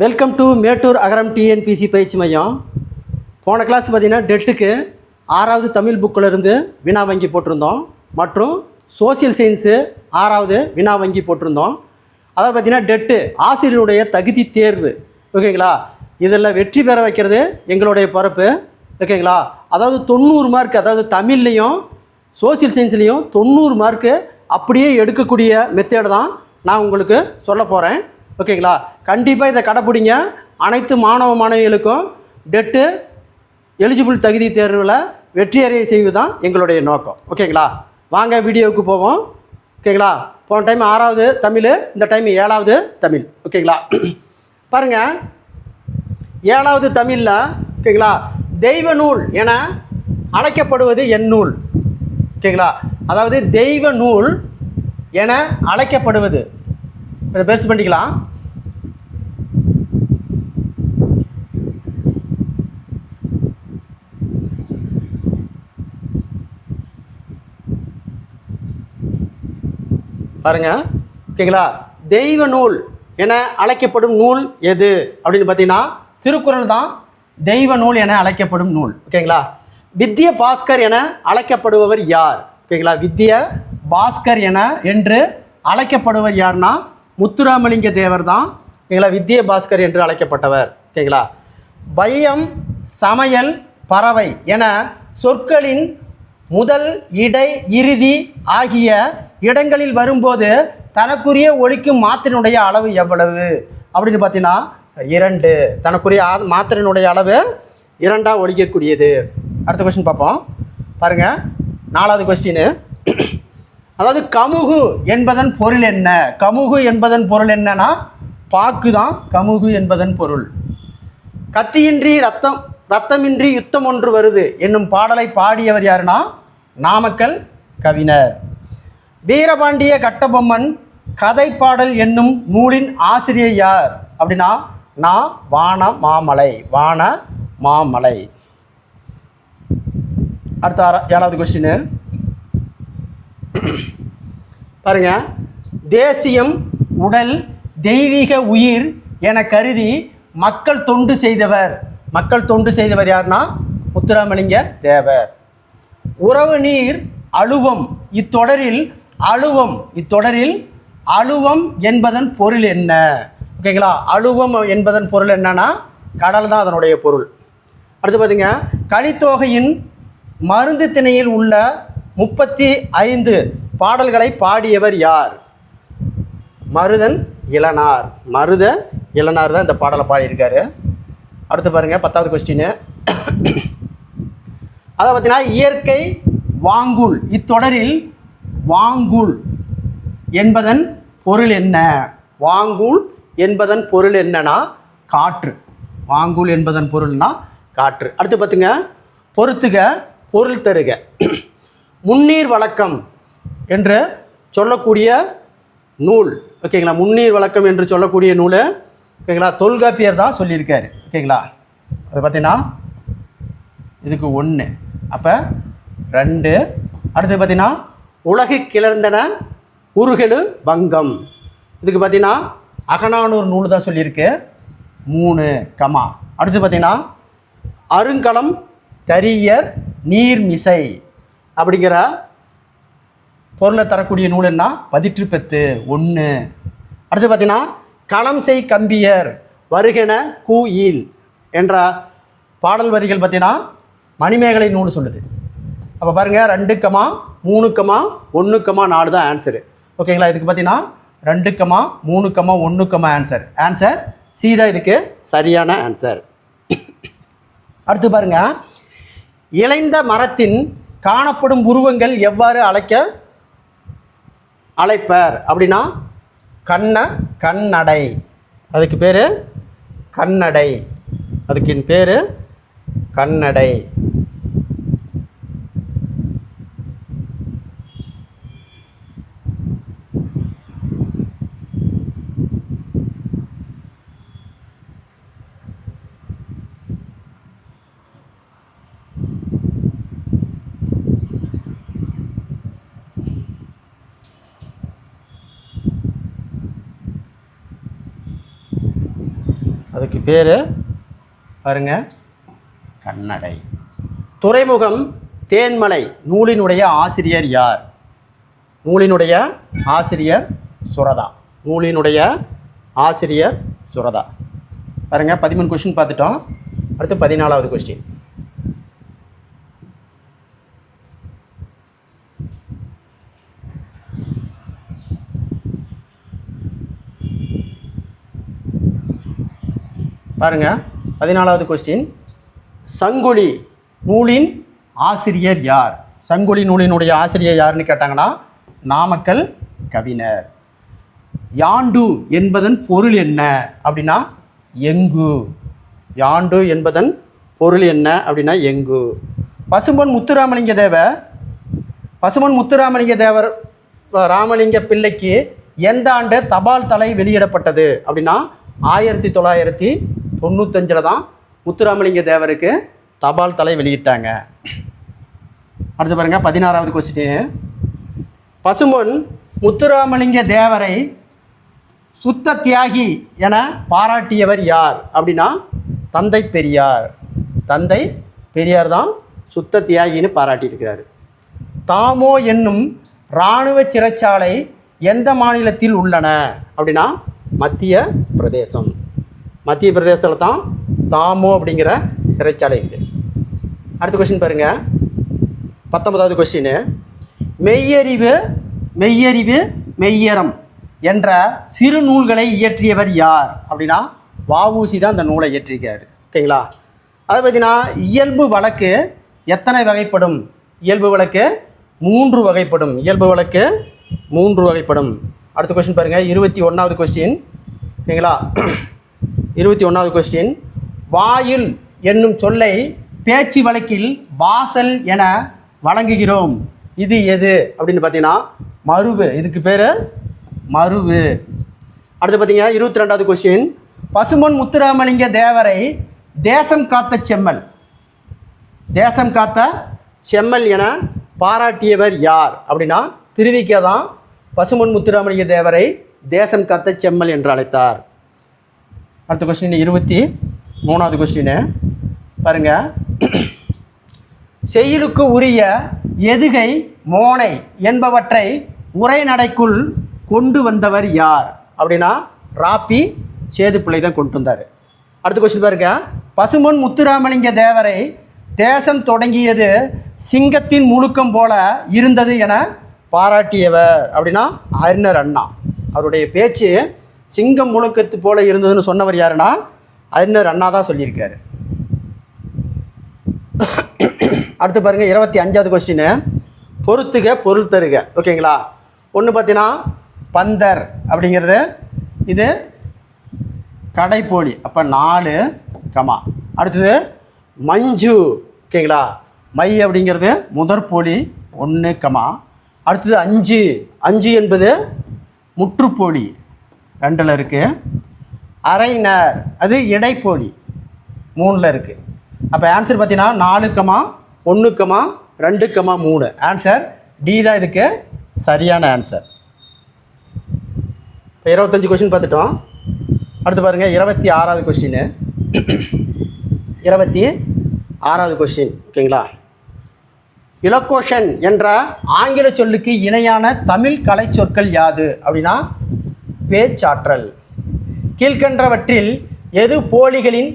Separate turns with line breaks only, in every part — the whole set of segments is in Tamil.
Welcome to Mettur Agaram TNPC பயிற்சி மையம். போன கிளாஸ் பார்த்தீங்கன்னா டெட்டுக்கு ஆறாவது தமிழ் புக்கில் இருந்து வினா வங்கி போட்டிருந்தோம். மற்றும் சோசியல் சயின்ஸு ஆறாவது வினா வங்கி போட்டிருந்தோம். அதை பார்த்தீங்கன்னா டெட்டு ஆசிரியருடைய தகுதி தேர்வு. ஓகேங்களா இதில் வெற்றி பெற வைக்கிறது எங்களுடைய பொறுப்பு. ஓகேங்களா அதாவது தொண்ணூறு மார்க் அதாவது தமிழ்லையும் சோசியல் சயின்ஸ்லேயும் தொண்ணூறு மார்க்கு அப்படியே எடுக்கக்கூடிய மெத்தேடு தான் நான் உங்களுக்கு சொல்ல போகிறேன் ஓகேங்களா? கண்டிப்பாக இதை கடைப்பிடிங்க. அனைத்து மாணவ மாணவிகளுக்கும் டெட்டு எலிஜிபிள் தகுதி தேர்வில் வெற்றியடைய செய்வது தான் எங்களுடைய நோக்கம். ஓகேங்களா? வாங்க வீடியோவுக்கு போவோம். ஓகேங்களா? போன டைம் ஆறாவது தமிழ் இந்த டைம் ஏழாவது தமிழ். ஓகேங்களா? பாருங்கள் ஏழாவது தமிழில் ஓகேங்களா? தெய்வ நூல் என அழைக்கப்படுவது என் நூல். ஓகேங்களா? அதாவது தெய்வ நூல் என அழைக்கப்படுவது. பேஸ் பண்ணிக்கலாம். பாருங்கள் ஓகேங்களா? தெய்வ நூல் என அழைக்கப்படும் நூல் எது? அப்படின்னு பார்த்தீங்கன்னா திருக்குறள் தான் தெய்வ நூல் என அழைக்கப்படும் நூல். ஓகேங்களா? வித்ய பாஸ்கர் என அழைக்கப்படுபவர் யார்? ஓகேங்களா? வித்ய பாஸ்கர் என என்று அழைக்கப்படுவர் யார்னா முத்துராமலிங்க தேவர் தான் ஓகேங்களா? வித்ய பாஸ்கர் என்று அழைக்கப்பட்டவர். ஓகேங்களா? பயம் சமையல் பறவை என சொற்களின் முதல் இடை இறுதி ஆகிய இடங்களில் வரும்போது தனக்குரிய ஒழிக்கும் மாத்திரையினுடைய அளவு எவ்வளவு? அப்படின்னு பார்த்தீங்கன்னா இரண்டு. தனக்குரிய ஆ- மாத்திரனுடைய அளவு இரண்டாக ஒழிக்கக்கூடியது. அடுத்த கொஸ்டின் பார்ப்போம். பாருங்க. நாலாவது கொஸ்டின் அதாவது கமுகு என்பதன் பொருள் என்ன? கமுகு என்பதன் பொருள் என்னன்னா பாக்கு தான் கமுகு என்பதன் பொருள். கத்தியின்றி ரத்தம் ரத்தமின்றி யுத்தம் ஒன்று வருது. என்னும் பாடலை பாடியவர் யாருன்னா நாமக்கல் கவிஞர். வீரபாண்டிய கட்டபொம்மன் கதை பாடல் என்னும் நூலின் ஆசிரியர் யார்? அப்படின்னா நான் வான மாமலை. வான மாமலை. அடுத்த ஏழாவது கொஸ்டின் பாருங்க. தேசியம் உடல் தெய்வீக உயிர் என கருதி மக்கள் தொண்டு செய்தவர். மக்கள் தொண்டு செய்தவர் யாருன்னா முத்துராமலிங்க தேவர். உறவு நீர் அழுவம். இத்தொடரில் அழுவம். இத்தொடரில் அழுவம் என்பதன் பொருள் என்ன? ஓகேங்களா அழுவம் என்பதன் பொருள் என்னன்னா கடல் தான் அதனுடைய பொருள். அடுத்து பார்த்தீங்க கலித்தொகையின் மருந்து திணையில் உள்ள முப்பத்தி ஐந்து பாடல்களை பாடியவர் யார்? மருதன் இளனார். மருத இளனார் தான் இந்த பாடலை பாடியிருக்காரு. அடுத்து பாருங்க பத்தாவது கொஸ்டின் அதை பார்த்தீங்கன்னா இயற்கை வாங்குல் இத்தொடரில் வாங்குல் என்பதன் பொருள் என்ன? வாங்குல் என்பதன் பொருள் என்னன்னா காற்று. வாங்குல் என்பதன் பொருள்னா காற்று. அடுத்து பார்த்துங்க பொறுத்துக பொருள் தருக. முன்னீர் வழக்கம் என்று சொல்லக்கூடிய நூல். ஓகேங்களா? முன்னீர் வழக்கம் என்று சொல்லக்கூடிய நூல் ஓகேங்களா? தொல்காப்பியர் தான் சொல்லியிருக்காரு. ஓகேங்களா? அது பார்த்தீங்கன்னா இதுக்கு ஒன்று அப்போ ரெண்டு. அடுத்து பார்த்தீங்கன்னா உலகு கிளர்ந்தன உருகெழு வங்கம். இதுக்கு பார்த்தீங்கன்னா அகநானூர் நூல் தான் சொல்லியிருக்கு. மூணு கமா. அடுத்து பார்த்தீங்கன்னா அருங்கலம் தரியர் நீர்மிசை அப்படிங்கிற பொருளை தரக்கூடிய நூல் என்ன? பதிற்று பெத்து ஒன்று அடுத்து பார்த்தீங்கன்னா களம் செய் கம்பியர் வருகென கூயில் என்ற பாடல் வரிகள் பார்த்தீங்கன்னா மணிமேகலை நூல் சொல்லுது. அப்போ பாருங்கள் கமா. மூணுக்கமா ஒன்றுக்கமா நாலு தான் ஆன்சரு ஓகேங்களா இதுக்கு பார்த்தீங்கன்னா ரெண்டுக்கமா மூணுக்கமா ஒன்றுக்கமா ஆன்சர் ஆன்சர் சி தான் இதுக்கு சரியான ஆன்சர் அடுத்து பாருங்க. இளைந்த மரத்தின் காணப்படும் உருவங்கள் எவ்வாறு அழைக்க அழைப்பர்? அப்படின்னா கண்ண கண்ணடை. அதுக்கு பேர் கண்ணடை. அதுக்கு பேர் கண்ணடை. பேர்? பாருங்க. கண்ணடை. துறைமுகம் தேன்மலை நூலினுடைய ஆசிரியர் யார்? நூலினுடைய ஆசிரியர் சுரதா. நூலினுடைய ஆசிரியர் சுரதா. பாருங்க பதிமூணு கொஸ்டின் பார்த்துட்டோம். அடுத்து பதினாலாவது கொஸ்டின் பாருங்கள் பதினாலாவது கொஸ்டின் சங்குலி நூலின் ஆசிரியர் யார்? சங்குலி நூலினுடைய ஆசிரியர் யாருன்னு கேட்டாங்கன்னா நாமக்கல் கவிஞர். யாண்டு என்பதன் பொருள் என்ன அப்படின்னா எங்கு? யாண்டு என்பதன் பொருள் என்ன அப்படின்னா எங்கு? பசும்பொன் முத்துராமலிங்க தேவர் பசுமன் முத்துராமலிங்க தேவர் ராமலிங்க பிள்ளைக்கு எந்த ஆண்டு தபால் தலை வெளியிடப்பட்டது அப்படின்னா ஆயிரத்தி தொள்ளாயிரத்தி தொண்ணூத்தஞ்சில் தான் முத்துராமலிங்க தேவருக்கு தபால் தலை வெளியிட்டாங்க. அடுத்து பாருங்க பதினாறாவது கொஸ்டின் பசும்பொன் முத்துராமலிங்க தேவரை சுத்த தியாகி என பாராட்டியவர் யார்? அப்படின்னா தந்தை பெரியார். தந்தை பெரியார் தான் சுத்த தியாகின்னு பாராட்டியிருக்கிறார். தாமோ என்னும் இராணுவ சிறைச்சாலை எந்த மாநிலத்தில் உள்ளன? அப்படின்னா மத்திய பிரதேசம். மத்திய பிரதேசத்தில் தான் தாமோ அப்படிங்கிற சிறைச்சாலை இருக்குது அடுத்த கொஷின் பாருங்கள் பத்தொன்பதாவது கொஸ்டின் மெய்யறிவு மெய்யறிவு மெய்யறம் என்ற சிறு நூல்களை இயற்றியவர் யார்? அப்படின்னா வஉசி தான் அந்த நூலை இயற்றியிருக்காரு ஓகேங்களா அதை பார்த்தீங்கன்னா இயல்பு வழக்கு எத்தனை வகைப்படும்? இயல்பு வழக்கு மூன்று வகைப்படும். இயல்பு வழக்கு மூன்று வகைப்படும். அடுத்த கொஸ்டின் பாருங்கள் இருபத்தி ஒன்றாவது கொஸ்டின் ஓகேங்களா இருபத்தி ஒன்றாவது கொஸ்டின் வாயில் என்னும் சொல்லை பேச்சு வழக்கில் வாசல் என வழங்குகிறோம். இது எது? அப்படின்னு பார்த்தீங்கன்னா மருவு. இதுக்கு பேர் மருவு. அடுத்து பார்த்தீங்கன்னா இருபத்தி ரெண்டாவது கொஸ்டின் பசுமன் முத்துராமலிங்க தேவரை தேசம் காத்த செம்மல். தேசம் காத்த செம்மல் என பாராட்டியவர் யார்? அப்படின்னா திருவிக்க தான் பசுமன் முத்துராமலிங்க தேவரை தேசம் காத்த செம்மல் என்று அழைத்தார். அடுத்த கொஸ்டின் இருபத்தி மூணாவது கொஸ்டின் பாருங்க. செயலுக்கு உரிய எதுகை மோனை என்பவற்றை உரைநடைக்குள் கொண்டு வந்தவர் யார்? அப்படின்னா ராப்பி சேதுப்பிள்ளை தான் கொண்டு வந்தார். அடுத்த கொஸ்டின் பாருங்க. பசுமன் முத்துராமலிங்க தேவரை தேசம் தொடங்கியது சிங்கத்தின் முழுக்கம் போல இருந்தது என பாராட்டியவர். அப்படின்னா அறிஞர் அண்ணா. அவருடைய பேச்சு சிங்கம் முழுக்கத்து போல இருந்ததுன்னு சொன்னவர் யாருன்னா? அறிஞர் அண்ணா தான் சொல்லியிருக்காரு. அடுத்து பாருங்க இருபத்தி அஞ்சாவது கொஸ்டின் பொறுத்துக பொருள் தருக. ஓகேங்களா ஒன்று பார்த்தீங்கன்னா பந்தர் அப்படிங்கிறது. இது கடைப்போலி. அப்போ நாலு கமா. அடுத்தது மஞ்சு. ஓகேங்களா மை அப்படிங்கிறது முதற்போலி ஒன்று கமா. அடுத்தது அஞ்சு. அஞ்சு என்பது முற்றுப்போலி. ரெண்டில் இருக்குது அரைநர் அது இடைப்பொடி மூணில் இருக்குது அப்போ ஆன்சர் பார்த்தீங்கன்னா நாலு கமா ரெண்டுக்கமா மூணு. ஆன்சர் டி தான் இதுக்கு சரியான ஆன்சர் இப்போ இருபத்தஞ்சி கொஸ்டின் பார்த்துட்டோம். அடுத்து பாருங்கள் இருபத்தி ஆறாவது கொஸ்டின் இருபத்தி ஆறாவது கொஸ்டின் ஓகேங்களா இலக்கோஷன் என்ற ஆங்கில சொல்லுக்கு இணையான தமிழ் கலை சொற்கள் யாது அப்படின்னா பேச்சாற்றல். கீழ்கண்டவற்றில் எது போலிகளின்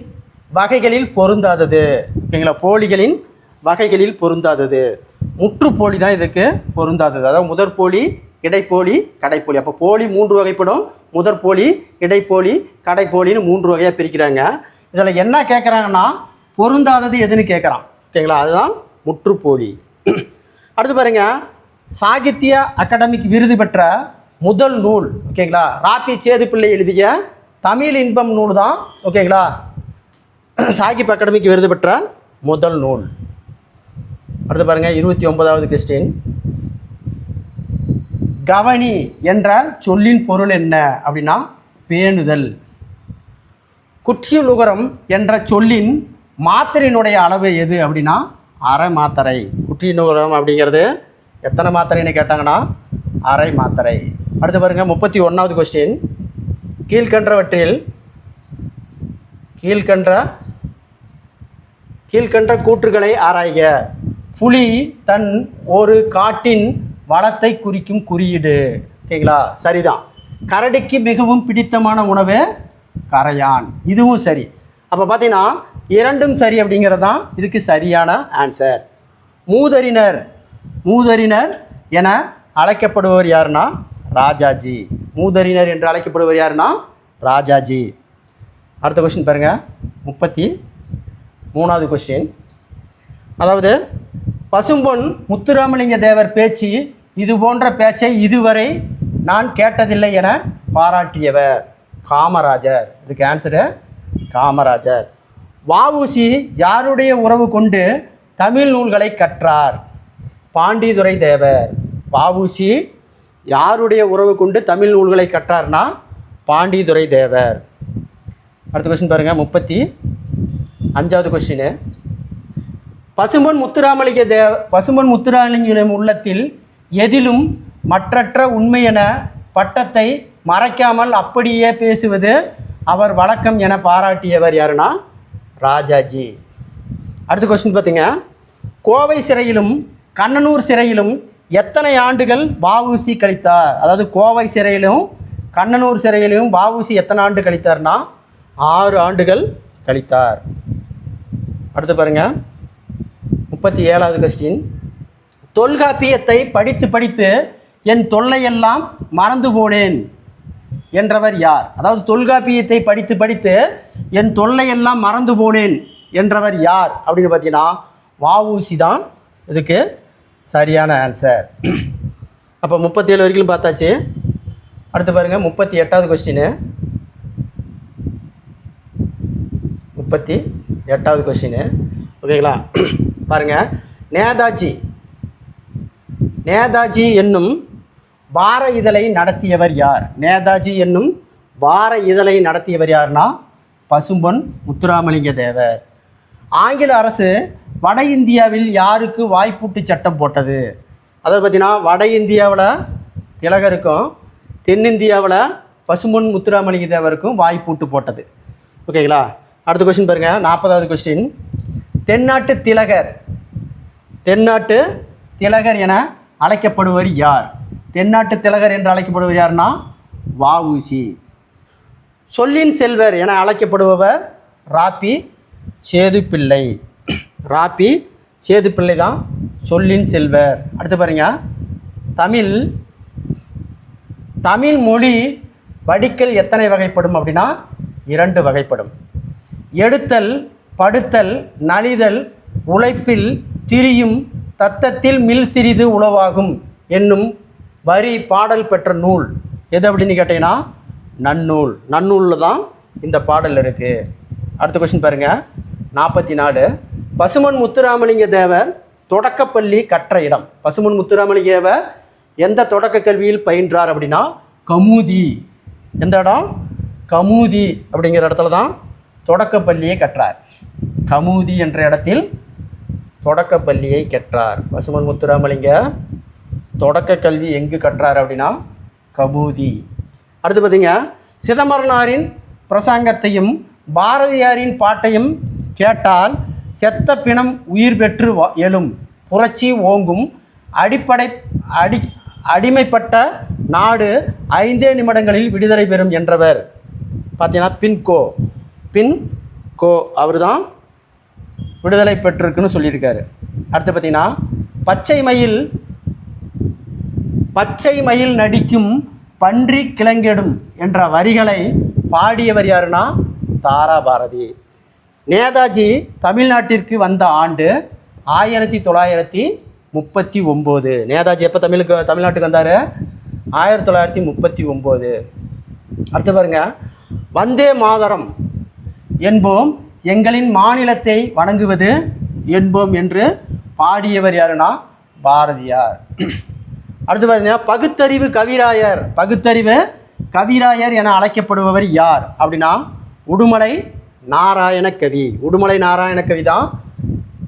வகைகளில் பொருந்தாதது? ஓகேங்களா? போலிகளின் வகைகளில் பொருந்தாதது. முற்றுப்போலி தான் இதுக்கு பொருந்தாதது. அதாவது முதற்போலி இடைப்போலி கடைப்போலி. அப்போ போலி மூன்று வகைப்படும். முதற்போலி இடைப்போலி கடைப்போலின்னு மூன்று வகையாக பிரிக்கிறாங்க. இதில் என்ன கேட்குறாங்கன்னா பொருந்தாதது எதுன்னு கேட்குறான் ஓகேங்களா? அதுதான் முற்றுப்போலி அடுத்து பாருங்க. சாகித்ய அகாடமிக் விருது பெற்ற முதல் நூல் ஓகேங்களா ராப்பி சேதுப்பிள்ளை எழுதிய தமிழ் இன்பம் நூல் தான் ஓகேங்களா சாகிப் அகாடமிக்கு விருது பெற்ற முதல் நூல். அடுத்து பாருங்கள் இருபத்தி ஒன்பதாவது கொஸ்டின் கவனி என்ற சொல்லின் பொருள் என்ன அப்படின்னா பேணுதல். குற்றியலுகரம் என்ற சொல்லின் மாத்திரையினுடைய அளவு எது அப்படின்னா அரை மாத்திரை. குற்றியலுகரம் அப்படிங்கிறது எத்தனை மாத்திரைன்னு கேட்டாங்கன்னா அரை மாத்திரை. அடுத்து பாருங்கள் முப்பத்தி ஒன்றாவது கொஸ்டின் கீழ்கன்றவற்றில் கீழ்கன்ற கீழ்கன்ற கூற்றுகளை ஆராய்க. புலி தன் ஒரு காட்டின் வளத்தை குறிக்கும் குறியீடு. ஓகேங்களா? சரிதான். கரடிக்கு மிகவும் பிடித்தமான உணவு கரையான். இதுவும் சரி. அப்போ பார்த்தீங்கன்னா இரண்டும் சரி அப்படிங்கிறது தான் இதுக்கு சரியான ஆன்சர் மூதறினர் மூதறினர் என அழைக்கப்படுபவர் யாருன்னா ராஜாஜி. மூதறிஞர் என்று அழைக்கப்படுவர் யாருன்னா? ராஜாஜி. அடுத்த கொஸ்டின் பாருங்கள் முப்பத்தி மூணாவது கொஸ்டின் அதாவது பசும்பொன் முத்துராமலிங்க தேவர் பேச்சு இது போன்ற பேச்சை இதுவரை நான் கேட்டதில்லை என பாராட்டியவர். காமராஜர். இதுக்கு ஆன்சரு காமராஜர். வஉசி யாருடைய உறவு கொண்டு தமிழ் நூல்களை கற்றார்? பாண்டிதுரை தேவர். வஉசி யாருடைய உறவு கொண்டு தமிழ் நூல்களை கற்றார்னா பாண்டிதுரை தேவர். அடுத்த கொஸ்டின் பாருங்கள் முப்பத்தி அஞ்சாவது கொஸ்டின் பசும்பொன் முத்துராமலிங்க தேவ பசும்பொன் முத்துராமலிங்கம் உள்ளத்தில் எதிலும் மற்றற்ற உண்மை என பட்டத்தை மறைக்காமல் அப்படியே பேசுவது அவர் வழக்கம் என பாராட்டியவர் யாருன்னா ராஜாஜி. அடுத்த கொஸ்டின் பார்த்தீங்க கோவை சிறையிலும் கண்ணனூர் சிறையிலும் எத்தனை ஆண்டுகள் வஉசி கழித்தார்? அதாவது கோவை சிறையிலும் கண்ணனூர் சிறையிலும் வஉசி எத்தனை ஆண்டு கழித்தார்னா? ஆறு ஆண்டுகள் கழித்தார். அடுத்து பாருங்க. முப்பத்தி ஏழாவது கொஸ்டின் தொல்காப்பியத்தை படித்து படித்து என் தொல்லையெல்லாம் மறந்து போனேன் என்றவர் யார்? அதாவது தொல்காப்பியத்தை படித்து படித்து என் தொல்லையெல்லாம் மறந்து போனேன் என்றவர் யார்? அப்படின்னு பார்த்தீங்கன்னா வாவூசி தான் இதுக்கு சரியான ஆன்சர் அப்போ முப்பத்தேழு வரைக்கும் பார்த்தாச்சு. அடுத்து பாருங்கள் முப்பத்தி எட்டாவது கொஸ்டின் முப்பத்தி எட்டாவது கொஸ்டின் ஓகேங்களா பாருங்கள் நேதாஜி. நேதாஜி என்னும் வார இதழை நடத்தியவர் யார்? நேதாஜி என்னும் வார இதழை நடத்தியவர் யார்னா பசும்பொன் முத்துராமலிங்க தேவர் ஆங்கில அரசு வட இந்தியாவில் யாருக்கு வாய்ப்பூட்டு சட்டம் போட்டது? அதாவது பார்த்தீங்கன்னா வட இந்தியாவில் திலகருக்கும் தென்னிந்தியாவில் பசும்பொன் முத்துராமலிங்க தேவருக்கும் வாய்ப்பூட்டு போட்டது. ஓகேங்களா அடுத்த கொஸ்டின் பாருங்கள் நாற்பதாவது கொஸ்டின் தென்னாட்டு திலகர். தென்னாட்டு திலகர் என அழைக்கப்படுவர் யார்? தென்னாட்டு திலகர் என்று அழைக்கப்படுவர் யார்னா வஉசி. சொல்லின் செல்வர் என அழைக்கப்படுபவர் ராப்பி சேதுப்பிள்ளை. ராப்பி சேதுப்பிள்ளை தான் சொல்லின் செல்வர். அடுத்து பாருங்க. தமிழ் தமிழ் மொழி வடிக்கல் எத்தனை வகைப்படும் அப்படின்னா இரண்டு வகைப்படும். எடுத்தல் படுத்தல் நலிதல் உழைப்பில் திரியும் தத்தத்தில் மில் சிறிது உளவாகும் என்னும் வரி பாடல் பெற்ற நூல். எது அப்படின்னு கேட்டிங்கன்னா நன்னூல். நன்னூலில் தான் இந்த பாடல் இருக்குது அடுத்த கொஷின் பாருங்கள் நாற்பத்தி நாலு. பசுமன் முத்துராமலிங்க தேவர் தொடக்கப்பள்ளி கற்ற இடம். பசுமன் முத்துராமலிங்க தேவர் எந்த தொடக்க கல்வியில் பயின்றார் அப்படின்னா கமுதி. எந்த இடம்? கமுதி அப்படிங்கிற இடத்துல தான் தொடக்கப்பள்ளியை கற்றார். கமுதி என்ற இடத்தில் தொடக்கப்பள்ளியை கற்றார். பசுமன் முத்துராமலிங்க தொடக்க கல்வி எங்கு கற்றார் அப்படின்னா கபூதி அடுத்து பார்த்தீங்க சிதம்பரனாரின் பிரசங்கத்தையும் பாரதியாரின் பாட்டையும் கேட்டால் செத்த பிணம் உயிர் பெற்று எழும். புரட்சி ஓங்கும். அடிப்படை அடி அடிமைப்பட்ட நாடு ஐந்தே நிமிடங்களில் விடுதலை பெறும் என்றவர். பார்த்தீங்கன்னா பின்கோ. பின் கோ அவர் தான் விடுதலை பெற்றிருக்குன்னு சொல்லியிருக்காரு. அடுத்து பார்த்தீங்கன்னா பச்சை மயில் பச்சை மயில் நடிக்கும் பன்றி கிளங்கெடும் என்ற வரிகளை பாடியவர் யாருன்னா தாரா பாரதி. நேதாஜி தமிழ்நாட்டிற்கு வந்த ஆண்டு ஆயிரத்தி தொள்ளாயிரத்தி முப்பத்தி ஒம்பது. நேதாஜி எப்போ தமிழுக்கு தமிழ்நாட்டுக்கு வந்தார்? ஆயிரத்தி தொள்ளாயிரத்தி முப்பத்தி ஒம்பது. அடுத்து பாருங்க. வந்தே மாதரம் என்போம் எங்களின் மாநிலத்தை வணங்குவது என்போம் என்று பாடியவர் யாருன்னா? பாரதியார். அடுத்து பார்த்தீங்கன்னா பகுத்தறிவு கவிராயர் பகுத்தறிவு கவிராயர் என அழைக்கப்படுபவர் யார்? அப்படின்னா உடுமலை நாராயண கவி உடுமலை நாராயண கவி தான்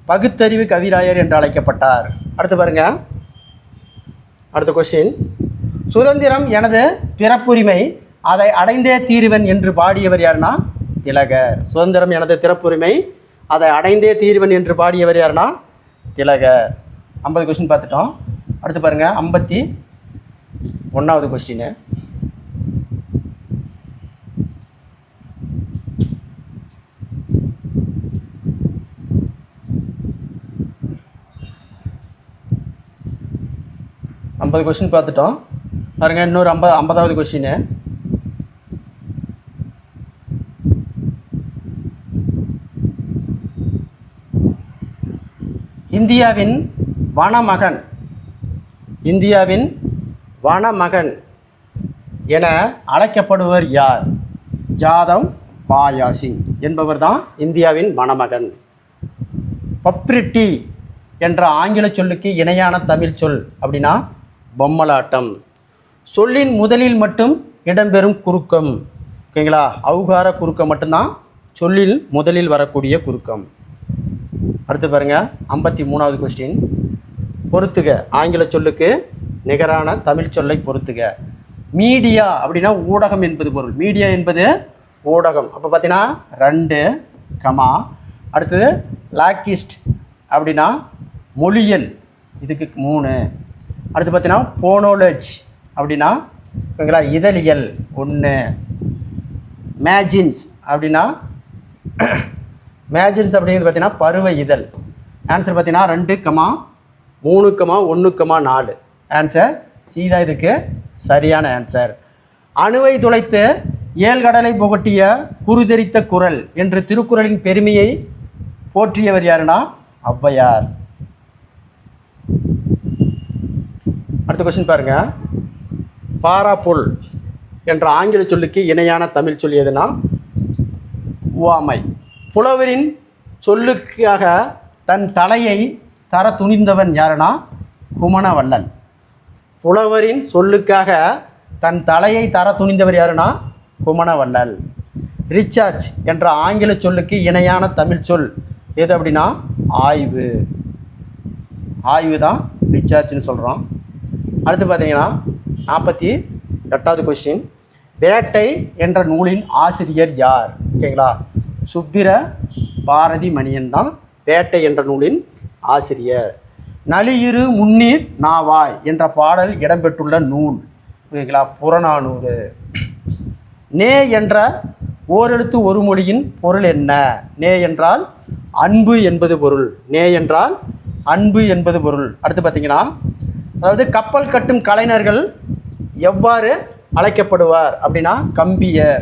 பகுத்தறிவு கவிராயர் என்று அழைக்கப்பட்டார். அடுத்து பாருங்க. அடுத்த கொஸ்டின் சுதந்திரம் எனது பிறப்புரிமை அதை அடைந்தே தீர்வன் என்று பாடியவர் யாருன்னா? திலகர். சுதந்திரம் எனது திறப்புரிமை அதை அடைந்தே தீர்வன் என்று பாடியவர் யாருன்னா? திலகர். ஐம்பது கொஸ்டின் பார்த்துட்டோம். அடுத்து பாருங்கள் ஐம்பத்தி ஒன்றாவது கொஸ்டின் ஐம்பது கொஸ்டின் பார்த்துட்டோம். பாருங்க இன்னொரு ஐம்பது ஐம்பதாவது கொஸ்டின் இந்தியாவின் வனமகன் இந்தியாவின் வனமகன் என அழைக்கப்படுவர் யார்? ஜாதவ் பாயா சிங் என்பவர் தான் இந்தியாவின் வனமகன். பப்ரிட்டி என்ற ஆங்கில சொல்லுக்கு இணையான தமிழ் சொல் அப்படின்னா பொம்மலாட்டம். சொல்லின் முதலில் மட்டும் இடம்பெறும் குறுக்கம். ஓகேங்களா? அவுகார குறுக்கம் மட்டும்தான் சொல்லில் முதலில் வரக்கூடிய குறுக்கம். அடுத்து பாருங்கள் ஐம்பத்தி மூணாவது கொஸ்டின் பொறுத்துக. ஆங்கில சொல்லுக்கு நிகரான தமிழ் சொல்லை பொறுத்துக. மீடியா அப்படின்னா ஊடகம் என்பது பொருள். மீடியா என்பது ஊடகம். அப்போ பார்த்தீங்கன்னா ரெண்டு கமா. அடுத்தது லாக்கிஸ்ட் அப்படின்னா மொழியல் இதுக்கு மூணு. அடுத்து பார்த்தீங்கன்னா போனோலஜ். அப்படின்னா ஓகேங்களா இதழியல் ஒன்று மேஜின்ஸ் அப்படின்னா மேஜின்ஸ் அப்படிங்கிறது பார்த்தீங்கன்னா பருவ இதழ். ஆன்சர் பார்த்தீங்கன்னா ரெண்டு கமா மூணு கமா ஒன்று கமா நாலு. ஆன்சர் சீதா இதுக்கு சரியான ஆன்சர் அணுவை துளைத்து ஏழ்கடலை புகட்டிய குருதெரித்த குரல் என்று திருக்குறளின் பெருமையை போற்றியவர் யாருன்னா ஔவையார். அடுத்த கொஸ்டின் பாருங்க. பாராப்புல் என்ற ஆங்கில சொல்லுக்கு இணையான தமிழ் சொல் எதுனா? உவாமை. புலவரின் சொல்லுக்காக தன் தலையை தர துணிந்தவன் யாருன்னா குமணவள்ளல் புலவரின் சொல்லுக்காக தன் தலையை தர துணிந்தவர் யாருன்னா குமணவள்ளல் ரிச்சார்ஜ் என்ற ஆங்கில சொல்லுக்கு இணையான தமிழ் சொல் எது அப்படின்னா? ஆய்வு. ஆய்வு தான் ரிச்சார்ஜ்னு சொல்கிறோம் அடுத்து பார்த்தீங்கன்னா நாற்பத்தி எட்டாவது கொஸ்டின் வேட்டை என்ற நூலின் ஆசிரியர் யார்? ஓகேங்களா சுப்பிர பாரதி மணியன் தான் வேட்டை என்ற நூலின் ஆசிரியர். நலியிரு முன்னீர் நாவாய் என்ற பாடல் இடம்பெற்றுள்ள நூல். ஓகேங்களா புறநானூறு. நே என்ற ஓரெழுத்து ஒரு மொழியின் பொருள் என்ன? நே என்றால் அன்பு என்பது பொருள். நே என்றால் அன்பு என்பது பொருள். அடுத்து பார்த்தீங்கன்னா அதாவது கப்பல் கட்டும் கலைஞர்கள் எவ்வாறு அழைக்கப்படுவார் அப்படின்னா கம்பியர்.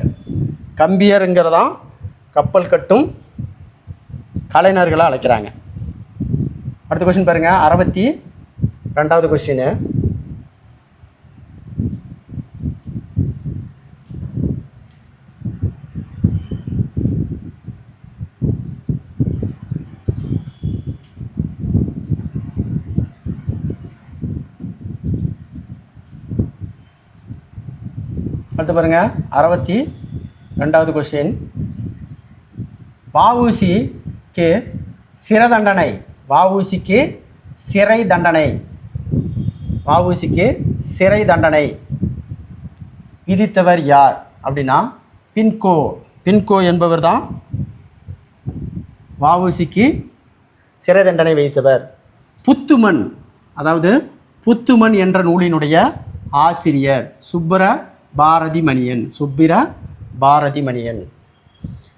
கம்பியருங்கிறதான் கப்பல் கட்டும் கலைஞர்களை அழைக்கிறாங்க. அடுத்த கொஸ்டின் பாருங்கள் அறுபத்தி ரெண்டாவது கொஸ்டின் அடுத்து பாருங்க அறுபத்தி ரெண்டாவது கொஸ்டின் வவுசிக்கு சிறை தண்டனை. வவுசிக்கு சிறை தண்டனை. வவுசிக்கு சிறை தண்டனை. விதித்தவர் யார்? அப்படின்னா பின்கோ. பின்கோ என்பவர் தான் வவுசிக்கு சிறை தண்டனை வைத்தவர் புத்துமன். அதாவது புத்துமன் என்ற நூலினுடைய ஆசிரியர். சுப்பர பாரதி மணியன் சுப்பிர பாரதி மணியன்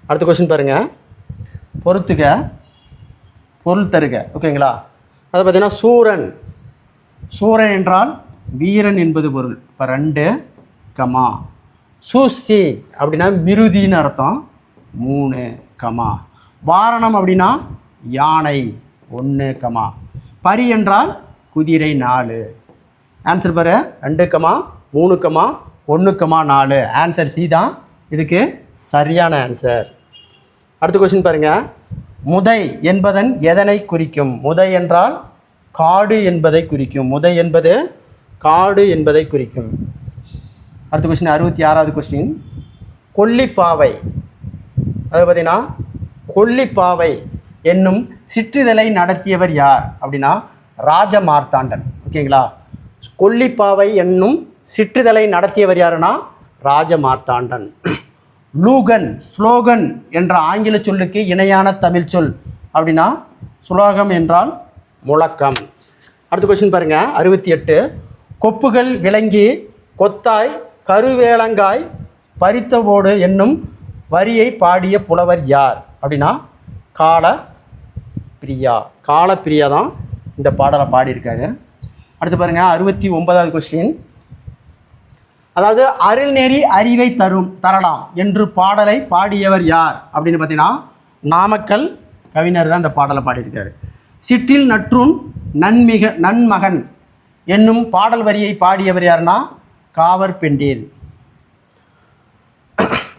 அடுத்த கொஸ்டின் பாருங்கள் பொறுத்துக பொருள் தருக ஓகேங்களா? அதை பார்த்தீங்கன்னா சூரன். சூரன் என்றால் வீரன் என்பது பொருள். இப்போ ரெண்டு கமா. சூஸ்தி அப்படின்னா மிருதின்னு அர்த்தம். மூணு கமா. வாரணம் அப்படின்னா யானை ஒன்று கமா. பரி என்றால் குதிரை நாலு. ஆன்சர் பாரு. ரெண்டு கமா. மூணு கமா. ஒன்றுக்குமா நாலு? ஆன்சர் சி தான். இதுக்கு சரியான ஆன்சர் அடுத்த கொஸ்டின் பாருங்கள் முதை என்பதன் எதனை குறிக்கும்? முதை என்றால் காடு என்பதை குறிக்கும். முதை என்பது காடு என்பதை குறிக்கும். அடுத்த கொஸ்டின் அறுபத்தி ஆறாவது கொஸ்டின் கொல்லிப்பாவை. அது பார்த்தீங்கன்னா கொல்லிப்பாவை என்னும் சிற்றிதழை நடத்தியவர் யார்? அப்படின்னா ராஜமார்த்தாண்டன். ஓகேங்களா? கொல்லிப்பாவை என்னும் சிற்றிதழை நடத்தியவர் யாருன்னா ராஜமார்த்தாண்டன். லூகன் ஸ்லோகன் என்ற ஆங்கில சொல்லுக்கு இணையான தமிழ் சொல். அப்படின்னா சுலோகம் என்றால் முழக்கம். அடுத்த கொஸ்டின் பாருங்க அறுபத்தி எட்டு. கொப்புகள் விளங்கி கொத்தாய் கருவேலங்காய் பறித்தவோடு என்னும் வரியை பாடிய புலவர் யார்? அப்படின்னா கால பிரியா கால பிரியா தான் இந்த பாடலை பாடியிருக்காரு. அடுத்து பாருங்க அறுபத்தி ஒன்பதாவது கொஸ்டின் அதாவது அருள்நெறி அறிவை தரும் தரலாம் என்று பாடலை பாடியவர் யார்? அப்படின்னு பார்த்தீங்கன்னா நாமக்கல் கவிஞர் தான் இந்த பாடலை பாடியிருக்காரு. சிற்றில் நற்றும் நன்மிக நன்மகன் என்னும் பாடல் வரியை பாடியவர் யாருன்னா காவர் பெண்டீர்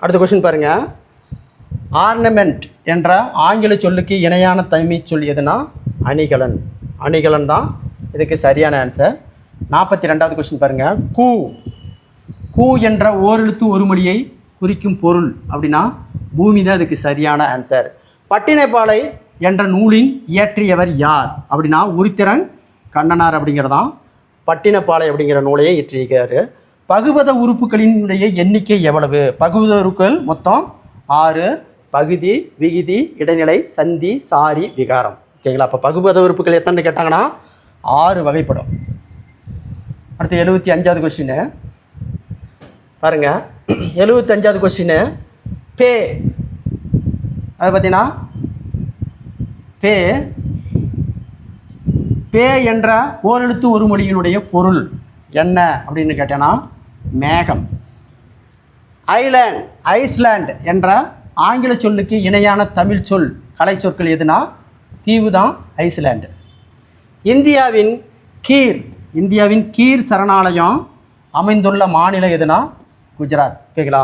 அடுத்த கொஸ்டின் பாருங்க. ஆர்னமெண்ட் என்ற ஆங்கில சொல்லுக்கு இணையான தனிமை சொல் எதுனா அணிகலன். அணிகலன் தான் இதுக்கு சரியான ஆன்சர் நாற்பத்தி ரெண்டாவது கொஸ்டின் பாருங்கள் கூ. கூ என்ற ஓரெழுத்து ஒரு மொழியை குறிக்கும் பொருள் அப்படின்னா பூமி தான் இதுக்கு சரியான ஆன்சர் பட்டினைப்பாலை என்ற நூலின் இயற்றியவர் யார்? அப்படின்னா உரித்திரன் கண்ணனார் அப்படிங்கிறதான். பட்டினப்பாலை அப்படிங்கிற நூலையை இயற்றியிருக்கிறாரு பகுபத உறுப்புகளினுடைய எண்ணிக்கை எவ்வளவு? பகுபத உறுப்புகள் மொத்தம் ஆறு. பகுதி விகுதி இடைநிலை சந்தி சாரி விகாரம். ஓகேங்களா? அப்போ பகுபத உறுப்புகள் எத்தனை கேட்டாங்கன்னா ஆறு வகைப்படும். அடுத்து எழுபத்தி அஞ்சாவது கொஸ்டின் பாருங்கள் எழுபத்தஞ்சாவது கொஸ்டின் பே. அது பார்த்தீங்கன்னா பே. பே என்ற ஓரெழுத்து ஒரு மொழியினுடைய பொருள் என்ன அப்படின்னு கேட்டேன்னா மேகம். ஐலேண்ட் ஐஸ்லேண்ட் என்ற ஆங்கில சொல்லுக்கு இணையான தமிழ் சொல் கலை சொற்கள் எதுனா தீவு தான் ஐஸ்லேண்டு. இந்தியாவின் கீர் இந்தியாவின் கீர் சரணாலயம் அமைந்துள்ள மாநிலம் எதுனா குஜராத் ஓகேங்களா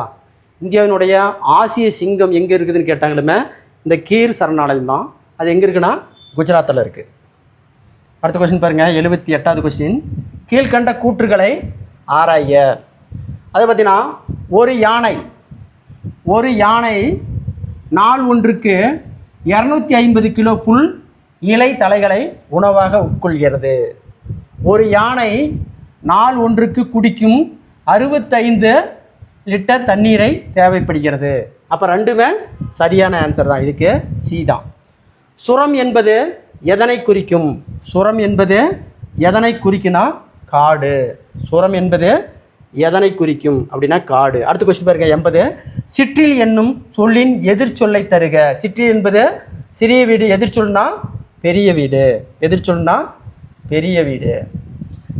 இந்தியாவினுடைய ஆசிய சிங்கம் எங்கே இருக்குதுன்னு கேட்டாங்களுமே இந்த கீர் சரணாலயம் தான் அது எங்கே இருக்குன்னா குஜராத்தில் இருக்குது அடுத்த கொஸ்டின் பாருங்கள் எழுபத்தி எட்டாவது கொஸ்டின் கீழ்கண்ட கூற்றுகளை ஆராய. அதை பார்த்தீங்கன்னா ஒரு யானை ஒரு யானை நாள் ஒன்றுக்கு இரநூத்தி ஐம்பது கிலோ புல் இலை தலைகளை உணவாக உட்கொள்கிறது. ஒரு யானை நாள் ஒன்றுக்கு குடிக்கும் அறுபத்தைந்து லிட்டர் தண்ணீரை தேவைப்படுகிறது. அப்போ ரெண்டுமே சரியான ஆன்சர் தான். இதுக்கு சி தான். சுரம் என்பது எதனை குறிக்கும்? சுரம் என்பது எதனை குறிக்குன்னா காடு. சுரம் என்பது எதனை குறிக்கும் அப்படின்னா காடு. அடுத்த கொஸ்டின் பாருங்க. எண்பது. சிற்றில் என்னும் சொல்லின் எதிர்ச்சொல்லை தருக. சிற்றில் என்பது சிறிய வீடு எதிர்ச்சொல்னா பெரிய வீடு. எதிர்ச்சொல்னா பெரிய வீடு.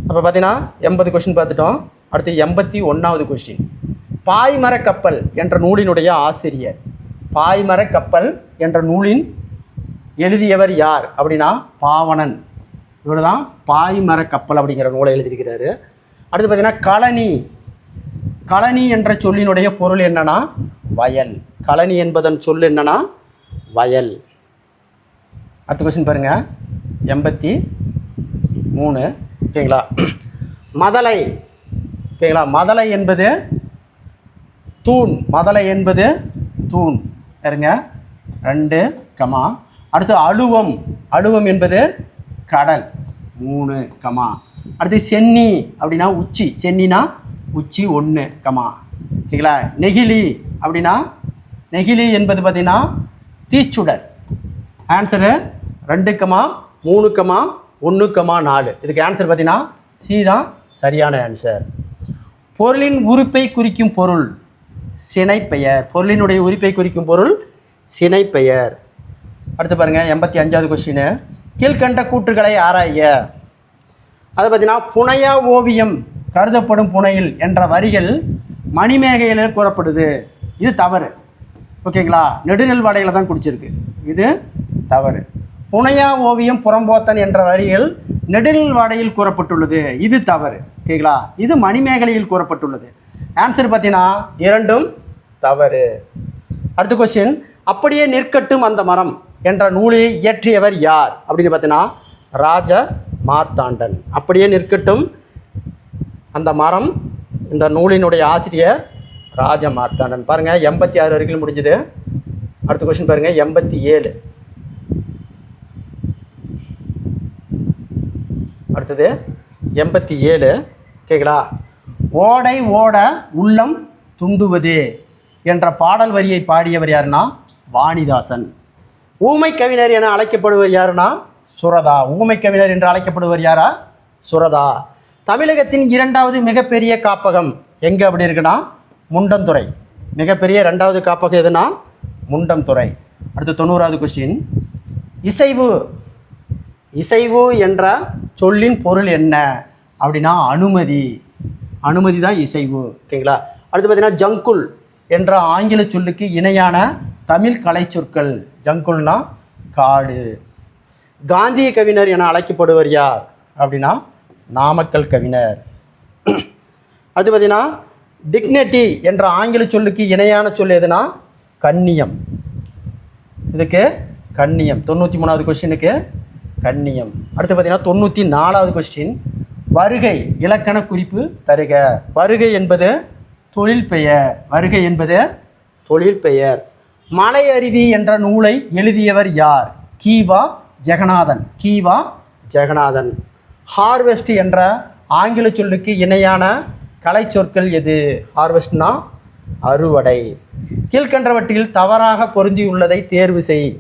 அப்போ பார்த்தீங்கன்னா எண்பது கொஸ்டின் பார்த்துட்டோம். அடுத்து எண்பத்தி ஒன்றாவது கொஸ்டின் பாய்மர கப்பல் என்ற நூலினுடைய ஆசிரியர். பாய்மர கப்பல் என்ற நூலின் எழுதியவர் யார் அப்படின்னா பாவணன். இவர் தான் பாய்மர கப்பல் அப்படிங்கிற நூலை எழுதியிருக்கிறாரு. அடுத்து பார்த்தீங்கன்னா களனி களனி என்ற சொல்லினுடைய பொருள் என்னன்னா வயல். களனி என்பதன் சொல் என்னன்னா வயல். அடுத்த கொஸ்டின் பாருங்க. எண்பத்தி மூணு. ஓகேங்களா? மதலை. ஓகேங்களா? மதலை என்பது தூண். மதலை என்பது தூண். இருங்க ரெண்டு கமா. அடுத்து அழுவம். அழுவம் என்பது கடல். மூணு கமா. அடுத்து சென்னி அப்படின்னா உச்சி. சென்னினா உச்சி ஒன்று கமா. ஓகேங்களா? நெகிழி அப்படின்னா நெகிழி என்பது பார்த்திங்கன்னா தீச்சுடர். ஆன்சரு ரெண்டு கமா. மூணு கமா. ஒன்று கமா நாலு. இதுக்கு ஆன்சர் பார்த்தீங்கன்னா சி தான் சரியான ஆன்சர் பொருளின் உறுப்பை குறிக்கும் பொருள். சினைப்பெயர். பொருளினுடைய உரிப்பை குறிக்கும் பொருள் சினைப்பெயர். அடுத்து பாருங்கள் எண்பத்தி அஞ்சாவது கொஸ்டின் கீழ்கண்ட கூற்றுகளை ஆராய. அதை பார்த்தீங்கன்னா புனையா ஓவியம் கருதப்படும் புனையில் என்ற வரிகள் மணிமேகையில் கூறப்படுது. இது தவறு. ஓகேங்களா? நெடுநெல் வாடையில் தான் குடிச்சிருக்கு. இது தவறு. புனையா ஓவியம் புறம்போத்தன் என்ற வரிகள் நெடுநெல் வாடையில் கூறப்பட்டுள்ளது. இது தவறு. ஓகேங்களா? இது மணிமேகலையில் கூறப்பட்டுள்ளது. ஆன்சர் பார்த்தீங்கன்னா இரண்டும் தவறு. அடுத்த கொஸ்டின் அப்படியே நிற்கட்டும் அந்த மரம் என்ற நூலை இயற்றியவர் யார்? அப்படின்னு பார்த்தீங்கன்னா ராஜ மார்த்தாண்டன். அப்படியே நிற்கட்டும் அந்த மரம் இந்த நூலினுடைய ஆசிரியர் ராஜ மார்த்தாண்டன். பாருங்கள் எண்பத்தி ஆறு வரைக்கும் முடிஞ்சது. அடுத்த கொஸ்டின் பாருங்கள் எண்பத்தி ஏழு. அடுத்தது எண்பத்தி ஏழு. கேட்குதா ஓடை ஓட உள்ளம் துண்டுவது என்ற பாடல் வரியை பாடியவர் யாருன்னா? வாணிதாசன். ஊமை கவிஞர் என அழைக்கப்படுவர் யாருன்னா? சுரதா. ஊமை கவிஞர் என்று அழைக்கப்படுவர் யாரா? சுரதா. தமிழகத்தின் இரண்டாவது மிகப்பெரிய காப்பகம் எங்கே அப்படி இருக்குன்னா? முண்டந்துறை. மிகப்பெரிய ரெண்டாவது காப்பகம் எதுனா முண்டம்துறை அடுத்து தொண்ணூறாவது கொஸ்டின் இசைவு. இசைவு என்ற சொல்லின் பொருள் என்ன? அப்படின்னா அனுமதி. அனுமதி தான் இசைவு ஓகேங்களா? அடுத்து பார்த்தீங்கன்னா ஜங்குல் என்ற ஆங்கில சொல்லுக்கு இணையான தமிழ் கலை சொற்கள். ஜங்குல்னா காடு. காந்திய கவிஞர் என அழைக்கப்படுவர் யார்? அப்படின்னா நாமக்கல் கவிஞர். அடுத்து பார்த்தீங்கன்னா டிக்னெட்டி என்ற ஆங்கில சொல்லுக்கு இணையான சொல் எதுனா கண்ணியம். இதுக்கு கண்ணியம். தொண்ணூற்றி மூணாவது கொஸ்டினுக்கு கண்ணியம். அடுத்து பார்த்தீங்கன்னா தொண்ணூற்றி நாலாவது கொஸ்டின் வருகை இலக்கண குறிப்பு தருக. வருகை என்பது தொழில் பெயர். வருகை என்பது தொழில் பெயர். மலை அருவி என்ற நூலை எழுதியவர் யார்? கீவா ஜெகநாதன். கீவா ஜெகநாதன். ஹார்வெஸ்ட் என்ற ஆங்கில சொல்லுக்கு இணையான கலை சொற்கள் எது? ஹார்வெஸ்ட்னா அறுவடை. கீழ்கண்டவற்றில் தவறாக பொருந்தியுள்ளதை தேர்வு செய்.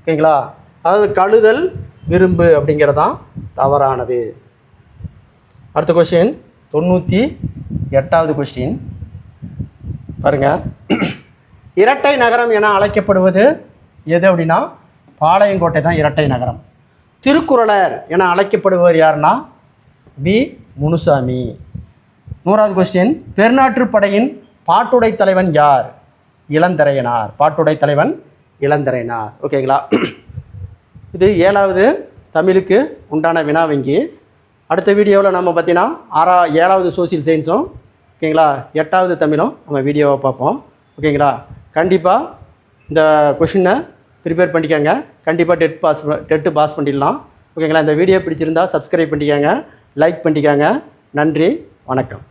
ஓகேங்களா? அதாவது கழுதல் விரும்பு அப்படிங்கிறதான் தவறானது. அடுத்த கொஸ்டின் தொண்ணூற்றி எட்டாவது கொஸ்டின் பாருங்க. இரட்டை நகரம் என அழைக்கப்படுவது எது அப்படின்னா பாளையங்கோட்டை தான் இரட்டை நகரம். திருக்குறளர் என அழைக்கப்படுபவர் யாருன்னா வி. முனுசாமி. நூறாவது கொஸ்டின் பெருநாற்று படையின் பாட்டுடை தலைவன் யார்? இளந்தரையனார். பாட்டுடை தலைவன் இளந்தரையனார். ஓகேங்களா இது ஏழாவது தமிழுக்கு உண்டான வினா வங்கி. அடுத்த வீடியோவில் நம்ம பார்த்தீங்கன்னா ஆறா ஏழாவது சோசியல் சயின்ஸும் ஓகேங்களா எட்டாவது தமிழும் நம்ம வீடியோவை பார்ப்போம். ஓகேங்களா? கண்டிப்பாக இந்த கொஷினை ப்ரிப்பேர் பண்ணிக்கோங்க. கண்டிப்பாக டெட் பாஸ் டெட்டு பாஸ் பண்ணிடலாம். ஓகேங்களா? இந்த வீடியோ பிடிச்சிருந்தா சப்ஸ்கிரைப் பண்ணிக்கோங்க லைக் பண்ணிக்கோங்க. நன்றி வணக்கம்.